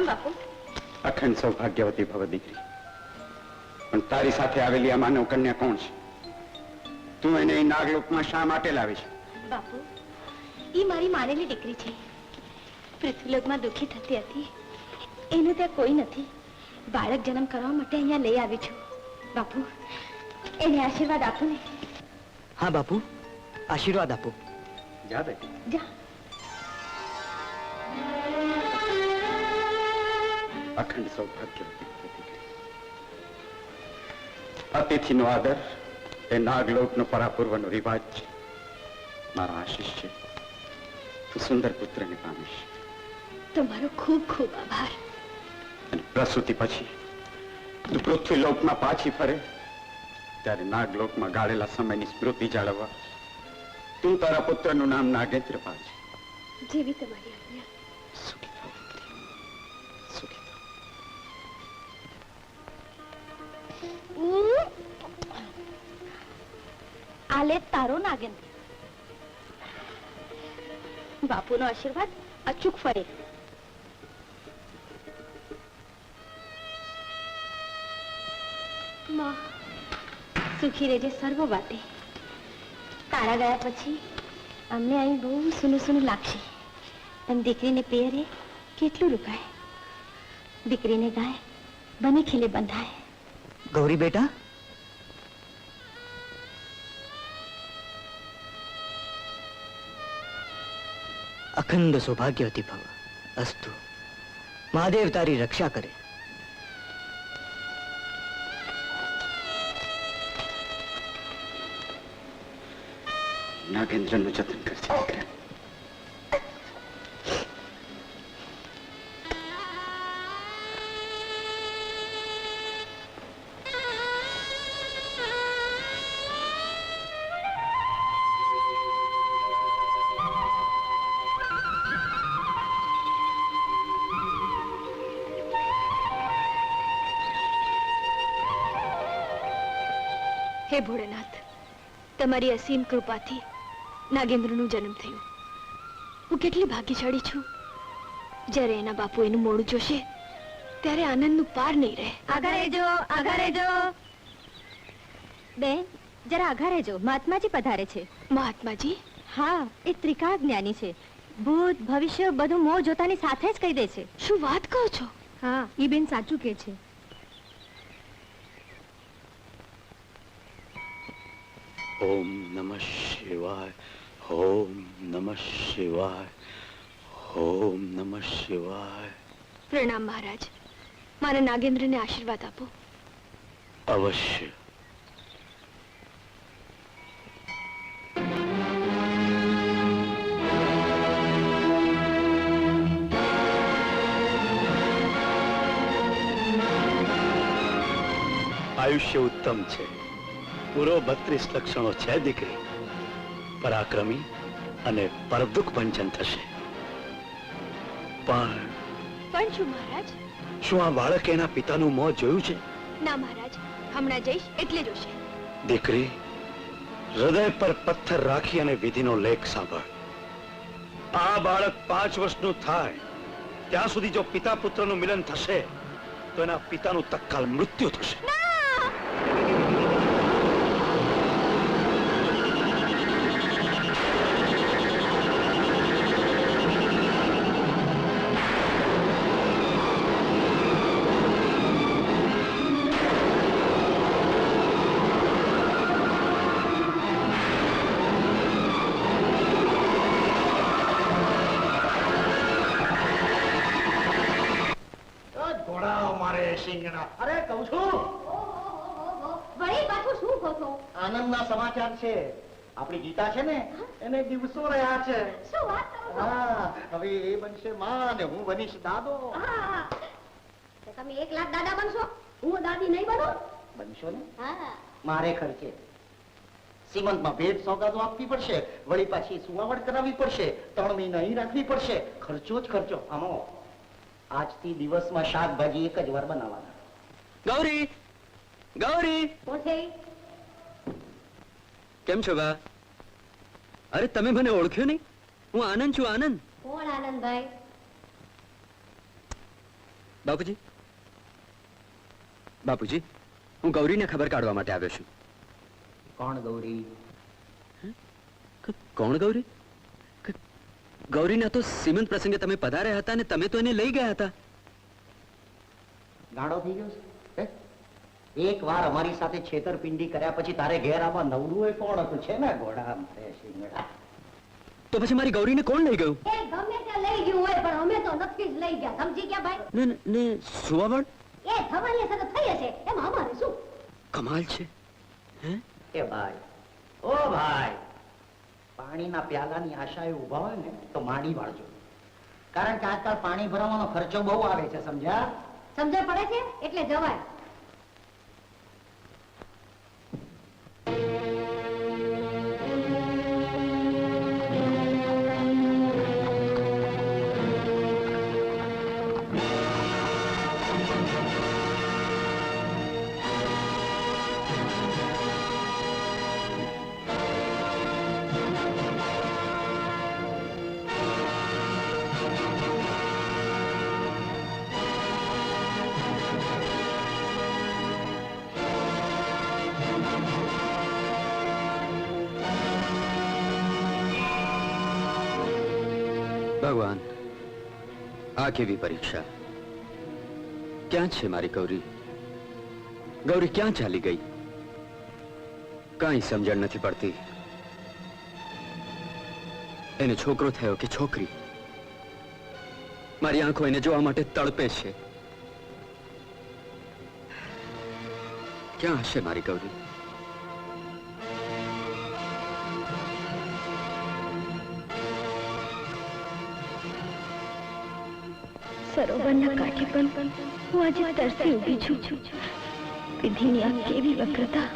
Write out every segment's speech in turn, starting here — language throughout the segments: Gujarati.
પ્રણામ બાપુ. અખંડ સૌભાગ્યવતી ભવ દીકરી. પણ તારી સાથે આવેલી આ માનવ કન્યા કોણ છે? તું એને નાગલોકમાં શા માટે લાવી છે? બાપુ એ મારી માનેલી દીકરી છે. પૃથ્વીલોકમાં દુઃખી થતી હતી. એને ત્યાં કોઈ નથી. બાળક જન્મ કરવા માટે અહીંયા લઈ આવી છું. બાપુ એને આશીર્વાદ આપો ને. હા બાપુ. આશીર્વાદ આપો. જા બેટી. જા. અખંડ દીકરી અતિથિનો આદર એ નાગલોકનો પરાપૂર્વનો રિવાજ છે. મારા આશીષ છે. તું સુંદર પુત્રને પામીશ. તમારો ખૂબ ખૂબ આભાર. અને પ્રસૂતિ પછી તું પૃથ્વી લોકમાં પાછી ફરે ત્યારે નાગલોકમાં ગાળેલા સમયની સ્મૃતિ જાળવવા તું તારા પુત્રનું નામ નાગેન્દ્ર પાડજે જેવી તમારી આજ્ઞા. આલે તારો નાગેન્દ્ર બાપુનો આશીર્વાદ અચૂક ફરે. સુખી રહેજે સર્વ વાતે તારા ગયા પછી અમને અહીં બહુ સૂનું સૂનું લાગશે. અને દીકરીને પહેરે કેટલું રૂકાય? દીકરીને ગાય, બને ખીલે બંધાય. ગૌરી બેટા અખંડ સૌભાગ્યવતી ભવ અસ્તુ મહાદેવ તારી રક્ષા કરે નાગેન્દ્રનું જતન કરજે હે ભોળેનાથ તમારી અસીમ કૃપાથી નાગેન્દ્રનું જન્મ થયો. હું કેટલી ભાગ્યશાળી છું. જ્યારે એના બાપુ એનું મોડું જોશે ત્યારે આનંદનું પાર નહીં રહે. આગળ રહેજો આગળ રહેજો. બેન જરા આગળ રહેજો. મહાત્માજી પધારે છે. મહાત્માજી? હા એ ત્રિકાળ જ્ઞાની છે. ભૂત ભવિષ્ય બધું મોં જોતાની સાથે જ કહી દે છે. શું વાત કહો છો? હા એ બેન સાચું કે છે. ઓમ નમઃ શિવાય ઓમ નમઃ શિવાય ઓમ નમઃ શિવાય. પ્રણામ મહારાજ. મારા નાગેન્દ્રને આશીર્વાદ આપો. અવશ્ય. આયુષ્ય ઉત્તમ છે. પૂરો બત્રીસ લક્ષણો છે દીકરી. પરાક્રમી અને પરદુખ ભંજન થશે. પણ પણ શું મહારાજ? શું આ બાળક એના પિતાનું મોં જોયું છે? ના મહારાજ હમણાં જઈશ એટલે જોશે. દીકરી હૃદય પર પથ્થર રાખી અને વિધિનો લેખ સાંભળ. આ બાળક પાંચ વર્ષનું થાય. ત્યાં સુધી જો પિતા પુત્રનું મિલન થશે તો એના પિતાનું તત્કાલ મૃત્યુ થશે. મારે અરે કહું છું? વળી પાછું શું કહો છો? આનંદના સમાચાર છે. આપણી ગીતા છે ને એને દિવસો રહ્યા છે. શું વાત કરો હા હવે એ બનશે માં ને હું બનીશ દાદો. તમે એક લાખ દાદા બનશો? હું દાદી નહીં બનો? બનશો ને? હા. મારે ખર્ચે. સીમંતમાં ભેટ સોગાદો આપવી પડશે. વળી પાછી સુવાવડ કરાવવી પડશે. ત્રણ મહિના અહીં રાખવી પડશે. ખર્ચો જ ખર્ચો. આમાં આજથી દિવસમાં શાકભાજી એક જ વાર બનાવવાના. ગૌરી! ગૌરી! કોણ છે કેમ છો બા? અરે તમે મને ઓળખ્યો નહીં? હું આનંદ છું આનંદ. કોણ આનંદભાઈ? બાપુજી. બાપુજી હું ગૌરીને ખબર કાઢવા માટે આવ્યો છું. કોણ ગૌરી? કોણ ગૌરી? ગૌરીના તો સીમંત પ્રસંગે તમે પધાર્યા હતા ને તમે તો એને લઈ ગયા હતા. ગાળો થઈ ગયો છે? એક વાર અમારી સાથે છેતરપિંડી કર્યા પછી તારે ઘેર આવવા નવરું એ કોણ હતું? છે ને ઘોડા મારે સિંગડા તો પછી મારી ગૌરીને કોણ લઈ ગયું? એ ગમે તે લઈ ગયું હોય પણ અમે તો નક્કી જ લઈ ગયા. સમજી ગયા ભાઈ? ને ને સુવાવડ એ થવાની સાથે થઈ હશે એમાં અમારે શું? કમાલ છે. હે? એ ભાઈ. ઓ ભાઈ. પાણીના પ્યાલાની આશાએ ઊભા હોય ને, તો માણી વાળજો. કારણ કે આજકાલ પાણી ભરવાનો ખર્ચો બહુ આવે છે, સમજ્યા? સમજણ પડે છે? એટલે જવાય. પરીક્ષા? ક્યાં છે મારી ગૌરી? ગૌરી, ક્યાં ચાલી ગઈ? કાંઈ સમજણ નથી પડતી. એને છોકરો થયો કે છોકરી? મારી આંખો એને જોવા માટે તડપે છે. ક્યાં હશે મારી ગૌરી? સરોવરના કાંઠે પણ હું આજે તરસી ઊભી છું. વિધિની આ કેવી વક્રતા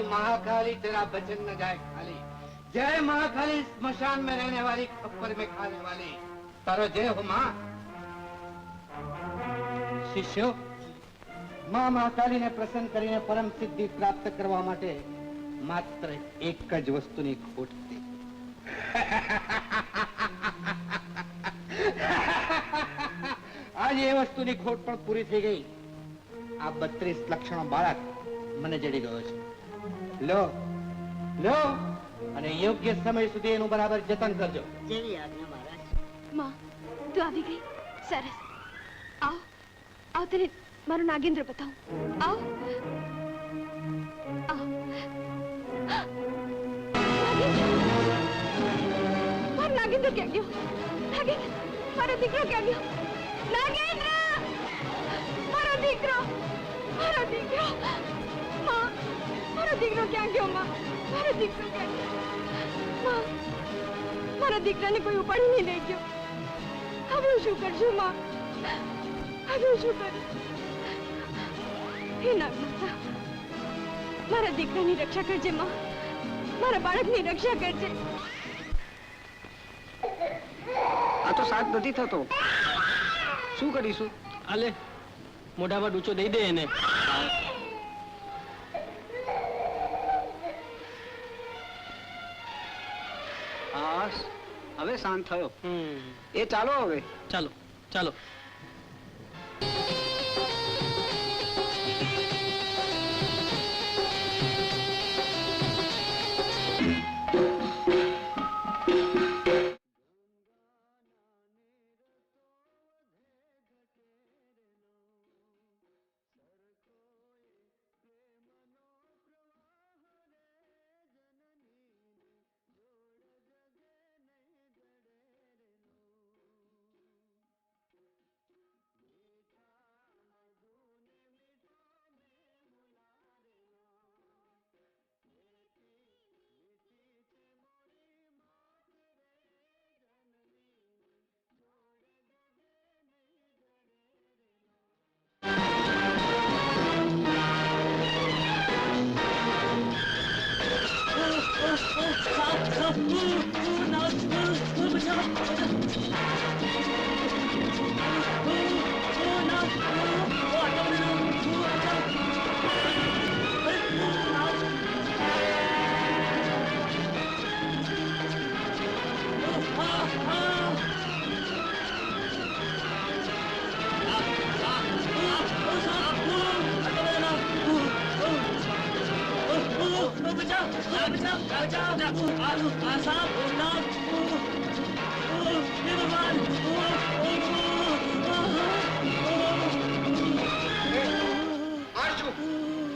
जय काली महाकाली तेरा बचन न जाए खाली जय महाकाली स्मशान में रहने वाली खप्पर में खाने वाली તારો જય હો માં શિષ્યો માં મહાકાલીને પ્રસન્ન કરીને પરમ સિદ્ધિ પ્રાપ્ત કરવા માટે માત્ર એક જ વસ્તુની ખોટ હતી આજે એ વસ્તુની ખોટ પણ પૂરી થઈ ગઈ આ બત્રીસ લક્ષણો બાળક મને જડી ગયો છે લો. લો. અને યોગ્ય સમય સુધી એનું બરાબર જતન કરજો. માં તું આવી ગઈ. સરસ. આવ. આવ તને મારું નાગેન્દ્ર બતાવું. આવ. આવ. મારું મારો નાગેન્દ્ર ક્યાં ગયો? નાગેન્દ્ર મારો દીકરો ક્યાં ગયો? નાગેન્દ્ર! મારો દીકરો! મારો દીકરો! મારો દીકરો ક્યાં ગયો માં? મારો દીકરો ક્યાં ગયો? મારા દીકરાને કોઈ ઉપાડી નહીં લઈ ગયો. હવે હું શું કરશું માં? હવે હું શું કરું? હે નાગમાતા મારા દીકરાની રક્ષા કરજે માં. મારા બાળકની રક્ષા કરજે. આ તો સાથ નથી થતો. શું કરીશું? આલે મોઢામાં ડૂચો દઈ દે એને. શાંત થયો. એ ચાલો હવે. ચાલો ચાલો. આ શું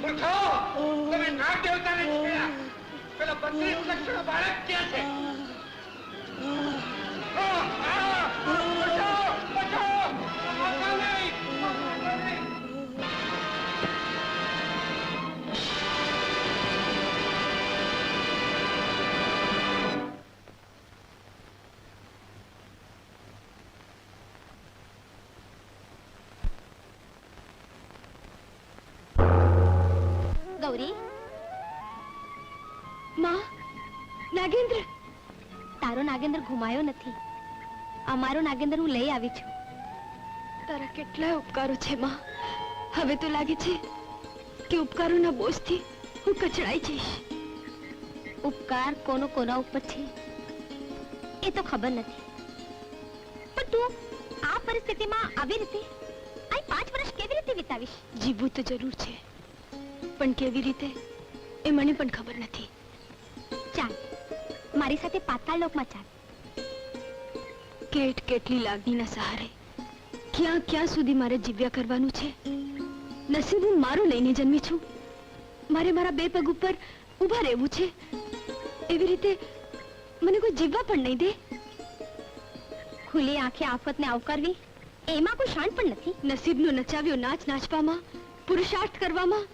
મૂર્ખો તમે નાગ દેવતાને જોયા પેલા બત્રીસ લક્ષણ બાળક ક્યાં છે? નાગેન્દ્ર ઘુમાયો નથી. અમારો નાગેન્દ્ર હું લઈ આવી છું. તારા કેટલાય ઉપકારો છે માં. હવે તો લાગે છે કે ઉપકારોના બોજથી હું કચડાઈ જઈશ. ઉપકાર કોનો કોના ઉપર છે એ તો ખબર નથી. પણ તું આ પરિસ્થિતિમાં આવી રીતે આ પાંચ વર્ષ કેવી રીતે વિતાવીશ? જીવવું તો જરૂર છે પણ કેવી રીતે એ મને પણ ખબર નથી. મારી સાથે પાતાળ લોકમાં ચાલ. કેટ કેટલી લાગણીના સહારે. ક્યાં ક્યાં સુધી મારે જીવ્યા કરવાનું છે? નસીબ હું મારું લઈને જન્મી છું. મારે મારા બે પગ ઉપર ઊભા રહેવું છે. એવી રીતે મને કોઈ જીવવા પણ નહીં દે. ખુલ્લી આંખે આફતને આવકારવી એમાં કોઈ શાંત પણ નથી. નસીબનો નચાવ્યો નાચ નાચવામાં પુરુષાર્થ કરવામાં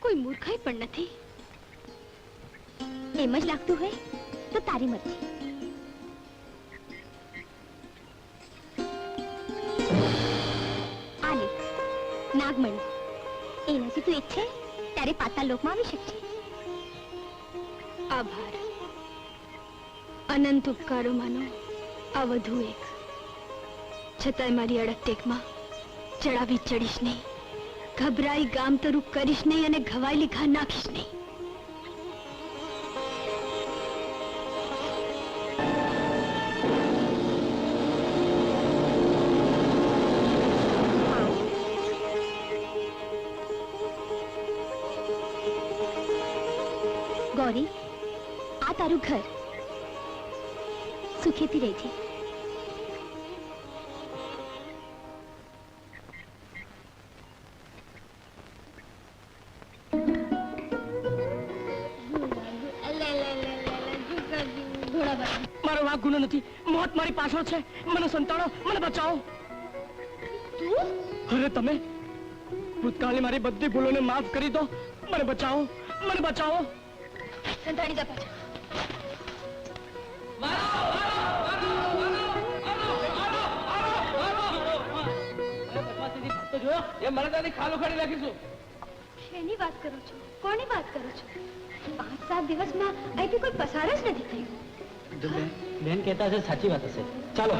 કોઈ મૂર્ખાઈ પણ નથી. એમ જ લાગતું હોય તો તારી મરજી. આલે નાગમણી એનાથી તું ઈચ્છે ત્યારે પાતા લોકમાં આવી શકશે આભાર. અનંત ઉપકારો માનો, આ વધુ એક. છતાંય મારી અડકટેકમાં ચડાવી ચડીશ નહીં. ગભરાઈ ગામ તરુ કરીશ નહીં અને ઘવાયેલી ઘા નાખીશ નહીં. ગૌરી આ તારું ઘર. સુખેથી રહેજે. મારો વાંક ગુનો નથી. મોત મારી પાછળ છે. મને સંતાડો મને બચાવો. અરે તમે ભૂતકાળની મારી બધી ભૂલોને માફ કરી દો. મને બચાવો મને બચાવો. સંતાડી જા પાછા. એ મને ત્યાંથી ખાલું ખાડી નાખીશું શેની વાત કરો છો? કોની વાત કરો છો? પાંચ સાત દિવસમાં અહીંથી કોઈ પસાર જ નથી થયું. બેન કહેતા હશે સાચી વાત હશે. ચાલો.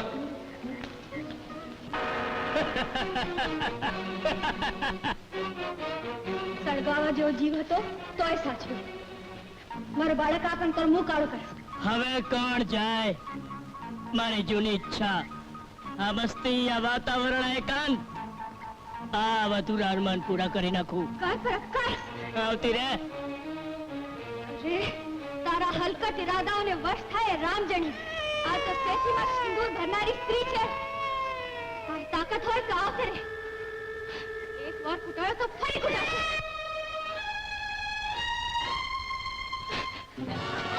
સળગાવા જેવો જીવ હતો તોય સાચવ્યો. મારો બાળક આપણ પણ કર્મો કાળો કર્યો હવે કોણ જાય? મારી જૂની ઈચ્છા. આ વસ્તી આ વાતાવરણ આ એકાંત. આ વધુ અરમાન પૂરા કરી નાખું. આવતી રે તારા હલકટ ઇરાદાઓને વશ થાય રામજણી આ તો સેતીમાં સિંદૂર ભરનારી સ્ત્રી છે. તાકાત હોય તો આવશે રે એક વાર ફૂટાયો તો અહીંથી